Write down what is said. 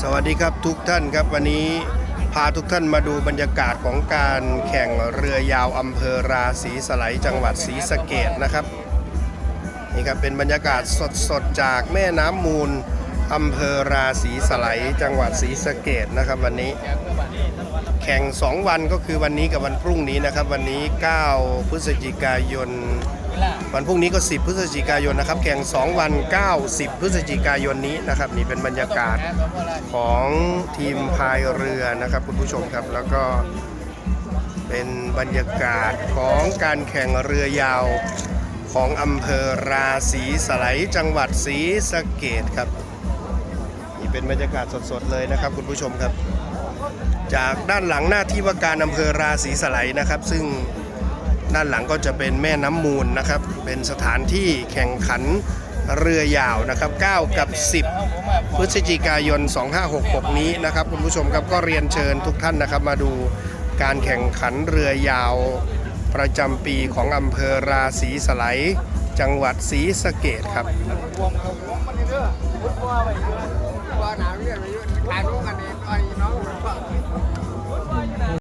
สวัสดีครับทุกท่านครับวันนี้พาทุกท่านมาดูบรรยากาศของการแข่งเรือยาวอำเภอราศีสไลจังหวัดศรีสะเกดนะครับนี่ครับเป็นบรรยากาศสดๆจากแม่น้ำมูลอำเภอราศีสไลจังหวัดศรีสะเกดนะครับวันนี้ แข่ง 2 วันก็คือวันนี้กับวันพรุ่งนี้นะครับ วันนี้ 9 พฤศจิกายน วันพรุ่งนี้ก็ 10 พฤศจิกายนนะครับ แข่ง 2 วัน 9 10 พฤศจิกายนนี้นะครับ นี่เป็นบรรยากาศของทีมพายเรือนะครับคุณผู้ชมครับ แล้วก็เป็นบรรยากาศของการแข่งเรือยาวของอำเภอราศีสไลยจังหวัดศรีสะเกดครับ นี่เป็นบรรยากาศสดๆเลยนะครับ คุณผู้ชมครับ จากด้านหลังหน้าที่ว่าการอำเภอราศีสไลยนะครับ ซึ่ง ด้านหลังก็จะเป็นแม่น้ำมูลนะครับ เป็นสถานที่แข่งขันเรือยาวนะครับ 9 กับ 10 พฤศจิกายน 2566 นี้นะครับคุณผู้ชมครับก็เรียนเชิญทุกท่านนะครับ มาดูการแข่งขันเรือยาวประจำปีของอำเภอราศีสไลจังหวัดศรีสะเกดครับ